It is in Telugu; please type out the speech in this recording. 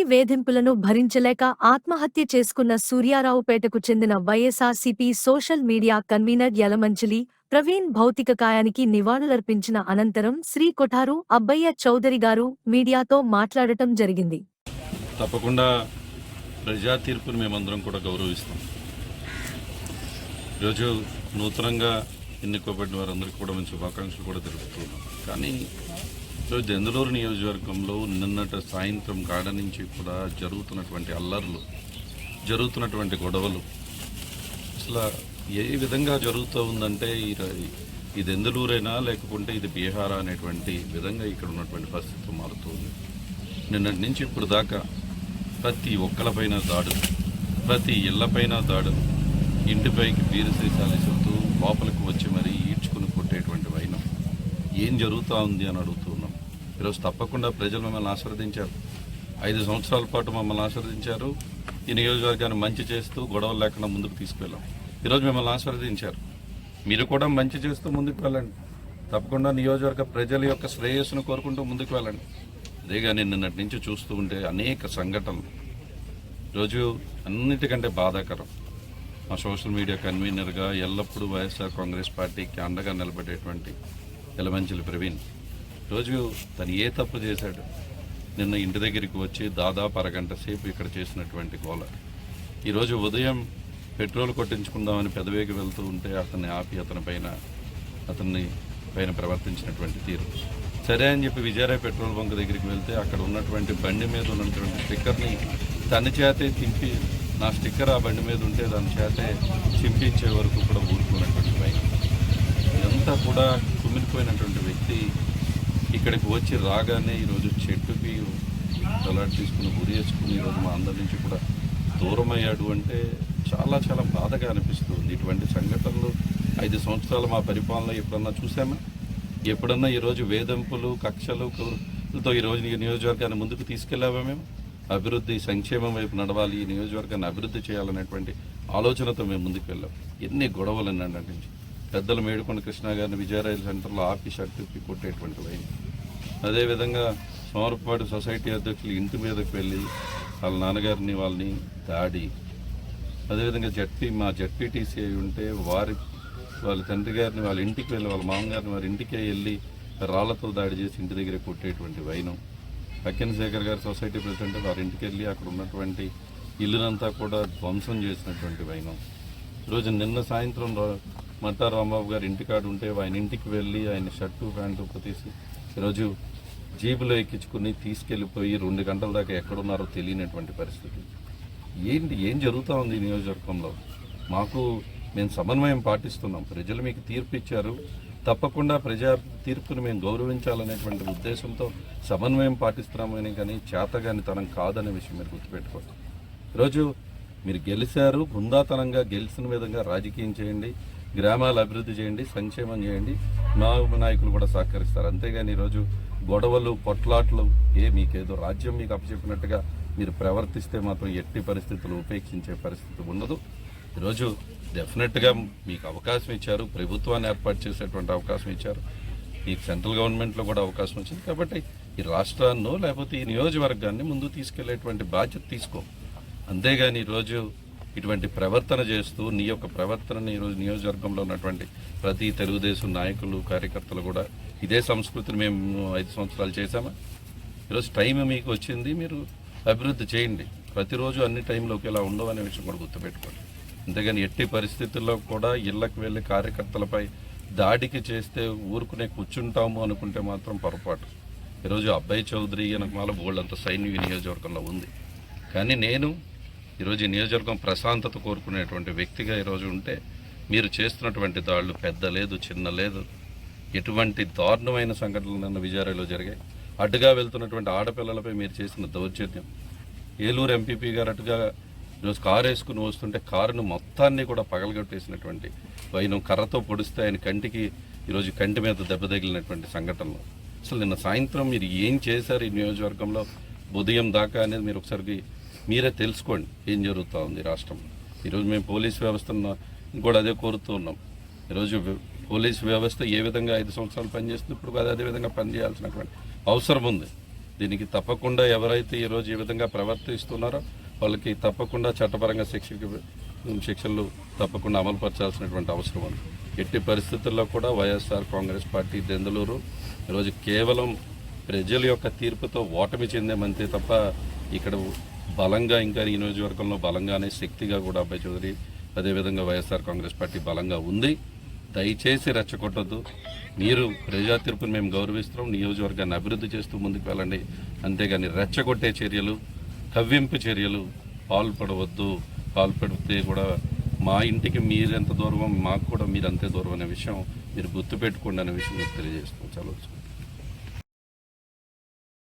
టీడీపీ వేధింపులను భరించలేక ఆత్మహత్య చేసుకున్న సూర్యారావుపేటకు చెందిన YSRCP social media convener Yalamanchili Praveen భౌతిక కాయానికి నివాళులర్పించిన అనంతరం శ్రీ కొఠారు అబ్బయ్య చౌదరి గారు మీడియాతో మాట్లాడటం జరిగింది. తప్పకుండా ప్రజా తీర్పును మేమందరం కూడా గౌరవిస్తాం. ఈరోజు నూతనంగా ఎన్నుకోబడిన వారందరికీ కూడా మంచి శుభాకాంక్షలు కూడా తెలుపుతున్నాం. కానీ సో దెందులూరు నియోజకవర్గంలో నిన్నటి సాయంత్రం కాడ నుంచి కూడా జరుగుతున్నటువంటి అల్లర్లు జరుగుతున్నటువంటి గొడవలు. అసలు ఏ విధంగా జరుగుతూ ఉందంటే ఈ ర- ఇది ఎందులూరైనా లేకపోతే ఇది బీహార్ అనేటువంటి విధంగా ఇక్కడ ఉన్నటువంటి పరిస్థితి మారుతుంది. నిన్నటి నుంచి ఇప్పుడు దాకా ప్రతి ఒక్కలపైన దాడులు ప్రతి ఇళ్ళపైన దాడులు ఇంటిపైకి బీరు సీసాలు లోపలికి వచ్చి మరీ ఈడ్చుకుని కొట్టేటువంటి వైనం. ఏం జరుగుతూ ఉంది అని అడుగుతున్నాం ఈరోజు తప్పకుండా ప్రజలు మమ్మల్ని ఆశీర్వదించారు. ఐదు సంవత్సరాల పాటు మమ్మల్ని ఆశీర్వదించారు. ఈ నియోజకవర్గాన్ని మంచి చేస్తూ గొడవలు లేకుండా ముందుకు తీసుకువెళ్ళాం. ఈరోజు మిమ్మల్ని ఆశీర్వదించారు. మీరు కూడా మంచి చేస్తూ ముందుకు వెళ్ళండి. తప్పకుండా నియోజకవర్గ ప్రజల యొక్క శ్రేయస్సును కోరుకుంటూ ముందుకు వెళ్ళండి. అదేగాని నిన్నటి నుంచి చూస్తూ ఉంటే అనేక సంఘటనలు. ఈరోజు అన్నిటికంటే బాధాకరం. మా సోషల్ మీడియా కన్వీనర్గా ఎల్లప్పుడూ వైఎస్ఆర్ కాంగ్రెస్ పార్టీకి అండగా నిలబడేటువంటి ఎలమంచిలి ప్రవీణ్ రోజు తను ఏ తప్పు చేశాడు? నిన్న ఇంటి దగ్గరికి వచ్చి దాదాపు అరగంట సేపు ఇక్కడ చేసినటువంటి గోల. ఈరోజు ఉదయం పెట్రోల్ కొట్టించుకుందామని పెదవేకి వెళ్తూ ఉంటే అతన్ని ఆపి అతని పైన అతన్ని పైన ప్రవర్తించినటువంటి తీరు. సరే అని చెప్పి విజయరాయ్ పెట్రోల్ బంక్ దగ్గరికి వెళ్తే అక్కడ ఉన్నటువంటి బండి మీద ఉన్నటువంటి స్టిక్కర్ని తన చేతే తింపి నా స్టిక్కర్ ఆ బండి మీద ఉంటే దాని చేతే చింపించే వరకు కూడా ఊరుకున్నటువంటి పైన. ఇదంతా కూడా కుమిలిపోయినటువంటి వ్యక్తి ఇక్కడికి వచ్చి రాగానే ఈరోజు చెట్టుకి అలాంటి తీసుకుని గురి వేసుకుని ఈరోజు మా అందరి నుంచి కూడా దూరం అయ్యాడు అంటే చాలా చాలా బాధగా అనిపిస్తుంది. ఇటువంటి సంఘటనలు ఐదు సంవత్సరాలు మా పరిపాలన ఎప్పుడన్నా చూసామా? ఎప్పుడన్నా ఈరోజు వేధింపులు కక్షలు కురులతో ఈరోజు ఈ నియోజకవర్గాన్ని ముందుకు తీసుకెళ్ళామా మేము? అభివృద్ధి సంక్షేమం వైపు నడవాలి ఈ నియోజకవర్గాన్ని అభివృద్ధి చేయాలనేటువంటి ఆలోచనతో మేము ముందుకు వెళ్ళాం. ఎన్ని గొడవలు నటించి పెద్దల మేడుకొండ కృష్ణ గారిని విజయరాయల సెంటర్లో ఆపి షర్టు కొట్టేటువంటి వైన్ అదేవిధంగా సోమరపాడు సొసైటీ అధ్యక్షులు ఇంటి మీదకి వెళ్ళి వాళ్ళ నాన్నగారిని వాళ్ళని దాడి. అదేవిధంగా జడ్పీ మా జడ్పీటీసీ అయి ఉంటే వారి వాళ్ళ తండ్రి గారిని వాళ్ళ ఇంటికి వెళ్ళి వాళ్ళ మామగారిని వారి ఇంటికే వెళ్ళి రాళ్ళతో దాడి చేసి ఇంటి దగ్గర కొట్టేటువంటి వైనం. అక్కిన శేఖర్ గారి సొసైటీ ప్రెసిడెంట్ వారి ఇంటికి వెళ్ళి అక్కడ ఉన్నటువంటి ఇల్లునంతా కూడా ధ్వంసం చేసినటువంటి వైనం. ఈరోజు నిన్న సాయంత్రం రా- రాంబాబు గారి ఇంటికాడు ఉంటే ఆయన ఇంటికి వెళ్ళి ఆయన షర్టు ప్యాంటు తీసి ఈరోజు జీబులో ఎక్కించుకుని తీసుకెళ్ళిపోయి రెండు గంటల దాకా ఎక్కడున్నారో తెలియనటువంటి పరిస్థితి. ఏంటి ఏం జరుగుతూ ఉంది ఈ నియోజకవర్గంలో? మాకు మేము సమన్వయం పాటిస్తున్నాం. ప్రజలు మీకు తీర్పు ఇచ్చారు. తప్పకుండా ప్రజా తీర్పును మేము గౌరవించాలనేటువంటి ఉద్దేశంతో సమన్వయం పాటిస్తున్నామని కానీ చేతగాని తనం కాదనే విషయం మీరు గుర్తుపెట్టుకోండి. ఈరోజు మీరు గెలిచారు బృందాతనంగా గెలిచిన విధంగా రాజకీయం చేయండి. గ్రామాలు అభివృద్ధి చేయండి సంక్షేమం చేయండి. మా నాయకులు కూడా సహకరిస్తారు. అంతేగాని ఈరోజు గొడవలు పొట్లాట్లు ఏ మీకేదో రాజ్యం మీకు అప్పచెప్పినట్టుగా మీరు ప్రవర్తిస్తే మాత్రం ఎట్టి పరిస్థితులు ఉపేక్షించే పరిస్థితి ఉండదు. ఈరోజు డెఫినెట్గా మీకు అవకాశం ఇచ్చారు. ప్రభుత్వాన్ని ఏర్పాటు చేసేటువంటి అవకాశం ఇచ్చారు. మీకు సెంట్రల్ గవర్నమెంట్లో కూడా అవకాశం వచ్చింది కాబట్టి ఈ రాష్ట్రాన్నో లేకపోతే ఈ నియోజకవర్గాన్ని ముందు తీసుకెళ్ళేటువంటి బాధ్యత తీసుకో. అంతేగాని ఈరోజు ఇటువంటి ప్రవర్తన చేస్తూ నీ యొక్క ప్రవర్తనని ఈరోజు నియోజకవర్గంలో ఉన్నటువంటి ప్రతి తెలుగుదేశం నాయకులు కార్యకర్తలు కూడా ఇదే సంస్కృతిని మేము ఐదు సంవత్సరాలు చేశామా? ఈరోజు టైం మీకు వచ్చింది మీరు అభివృద్ధి చేయండి. ప్రతిరోజు అన్ని టైంలో ఒకేలా ఉండవు అనే విషయం కూడా గుర్తుపెట్టుకోండి. అంతేగాని ఎట్టి పరిస్థితుల్లో కూడా ఇళ్ళకు వెళ్ళి కార్యకర్తలపై దాడికి చేస్తే ఊరుకునే కూర్చుంటాము అనుకుంటే మాత్రం పొరపాటు. ఈరోజు అబ్బాయి చౌదరి అనకమాల బోల్డ్ అంత సైన్య నియోజకవర్గంలో ఉంది. కానీ నేను ఈరోజు ఈ నియోజకవర్గం ప్రశాంతత కోరుకునేటువంటి వ్యక్తిగా ఈరోజు ఉంటే మీరు చేస్తున్నటువంటి దాడులు పెద్ద లేదు చిన్న లేదు. ఎటువంటి దారుణమైన సంఘటనలు నిన్న విజయారాయలో జరిగాయి. అడ్డుగా వెళ్తున్నటువంటి ఆడపిల్లలపై మీరు చేసిన దౌర్జన్యం. ఏలూరు ఎంపీపీ గారు అటుగా ఈరోజు కారు వేసుకుని వస్తుంటే కారును మొత్తాన్ని కూడా పగలగొట్టేసినటువంటి వైనం కర్రతో పొడిస్తే ఆయన కంటికి ఈరోజు కంటి మీద దెబ్బ తగిలినటువంటి సంఘటనలు. అసలు నిన్న సాయంత్రం మీరు ఏం చేశారు ఈ నియోజకవర్గంలో? ఉదయం దాకా అనేది మీరు ఒకసారి మీరే తెలుసుకోండి ఏం జరుగుతూ ఉంది రాష్ట్రంలో. ఈరోజు మేము పోలీస్ వ్యవస్థను కూడా అదే కోరుతూ ఉన్నాం. ఈరోజు పోలీస్ వ్యవస్థ ఏ విధంగా ఐదు సంవత్సరాలు పనిచేస్తుంది ఇప్పుడు కాదు అదే విధంగా పనిచేయాల్సినటువంటి అవసరం ఉంది. దీనికి తప్పకుండా ఎవరైతే ఈరోజు ఈ విధంగా ప్రవర్తిస్తున్నారో వాళ్ళకి తప్పకుండా చట్టపరంగా శిక్షకు శిక్షలు తప్పకుండా అమలుపరచాల్సినటువంటి అవసరం ఉంది. ఎట్టి పరిస్థితుల్లో కూడా వైఎస్ఆర్ కాంగ్రెస్ పార్టీ దెందలూరు ఈరోజు కేవలం ప్రజల యొక్క తీర్పుతో ఓటమి చెందామంతే తప్ప ఇక్కడ బలంగా ఇంకా ఈ నియోజకవర్గంలో బలంగానే శక్తిగా కూడా అబ్బాయి చౌదరి అదేవిధంగా వైఎస్ఆర్ కాంగ్రెస్ పార్టీ బలంగా ఉంది. దయచేసి రెచ్చగొట్టద్దు. మీరు ప్రజా తీర్పును మేము గౌరవిస్తున్నాం. నియోజకవర్గాన్ని అభివృద్ధి చేస్తూ ముందుకు వెళ్ళండి. అంతేగాని రెచ్చగొట్టే చర్యలు కవ్వింపు చర్యలు పాల్పడవద్దు. పాల్పడితే కూడా మా ఇంటికి మీరు ఎంత దూరం మాకు కూడా మీరు అంతే దూరం అనే విషయం మీరు గుర్తుపెట్టుకోండి అనే విషయం మీకు తెలియజేస్తాం చాలా